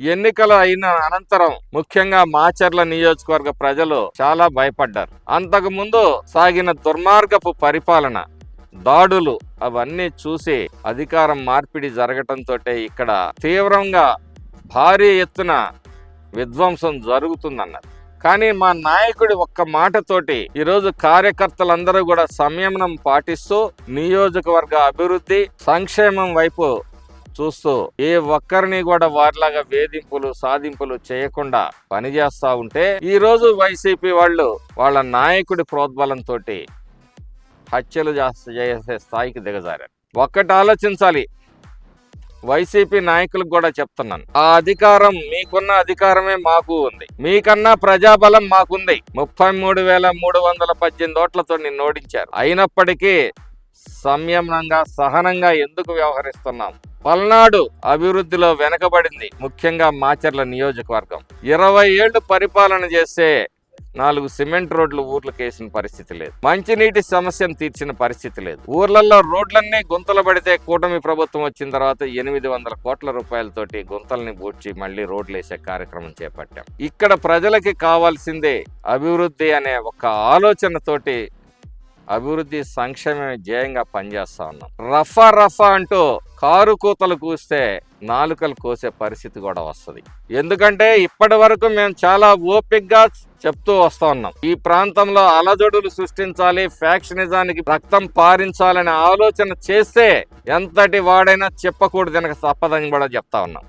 ఎన్నికలు అయిన అనంతరం ముఖ్యంగా మాచర్ల నియోజకవర్గ ప్రజలు చాలా భయపడ్డారు. అంతకు ముందు సాగిన దుర్మార్గపు పరిపాలన దాడులు అవన్నీ చూసి అధికారం మార్పిడి జరగటంతో ఇక్కడ తీవ్రంగా భారీ ఎత్తున విధ్వంసం జరుగుతుందన్నారు. కానీ మా నాయకుడి ఒక్క మాటతోటి ఈరోజు కార్యకర్తలందరూ కూడా సంయమనం పాటిస్తూ నియోజకవర్గ అభివృద్ధి సంక్షేమం వైపు చూస్తూ ఏ ఒక్కరిని కూడా వారిలాగా వేధింపులు సాధింపులు చేయకుండా పనిచేస్తా ఉంటే ఈ రోజు వైసీపీ వాళ్ళు వాళ్ళ నాయకుడి ప్రోద్బలంతో హత్యలు చేసే స్థాయికి దిగజారారు. ఒక్కటి ఆలోచించాలి. వైసీపీ నాయకులకు కూడా చెప్తున్నాను. ఆ అధికారం మీకున్న అధికారమే మాకు ఉంది. మీకన్నా ప్రజాబలం మాకుంది. ముప్పై మూడు వేల మూడు వందల పద్దెనిమిది ఓట్లతో నిన్ను ఓడించారు. అయినప్పటికీ సంయమనంగా సహనంగా ఎందుకు వ్యవహరిస్తున్నాం? పల్నాడు అభివృద్ధిలో వెనకబడింది ముఖ్యంగా మాచర్ల నియోజకవర్గం. ఇరవై ఏళ్ళు పరిపాలన చేస్తే నాలుగు సిమెంట్ రోడ్లు ఊర్లకు వేసిన పరిస్థితి లేదు. మంచినీటి సమస్యను తీర్చిన పరిస్థితి లేదు. ఊర్లలో రోడ్లన్నీ గుంతలు పడితే కూటమి ప్రభుత్వం వచ్చిన తర్వాత ఎనిమిది వందల కోట్ల రూపాయలతోటి గుంతల్ని పూడ్చి మళ్ళీ రోడ్లు వేసే కార్యక్రమం చేపట్టాం. ఇక్కడ ప్రజలకి కావాల్సిందే అభివృద్ధి అనే ఒక ఆలోచనతోటి అభివృద్ధి సంక్షేమమే జయంగా పనిచేస్తా ఉన్నాం. రఫా రఫా అంటూ కారు కూతలు కూస్తే నాలుకలు కోసే పరిస్థితి కూడా వస్తుంది. ఎందుకంటే ఇప్పటి వరకు మేము చాలా ఓపిక్గా చెప్తూ వస్తూ ఉన్నాం. ఈ ప్రాంతంలో అలజడులు సృష్టించాలి ఫ్యాక్షనిజానికి రక్తం పారించాలనే ఆలోచన చేస్తే ఎంతటి వాడైనా చెప్పకూడదు వెనక తప్పదని కూడా చెప్తా ఉన్నాం.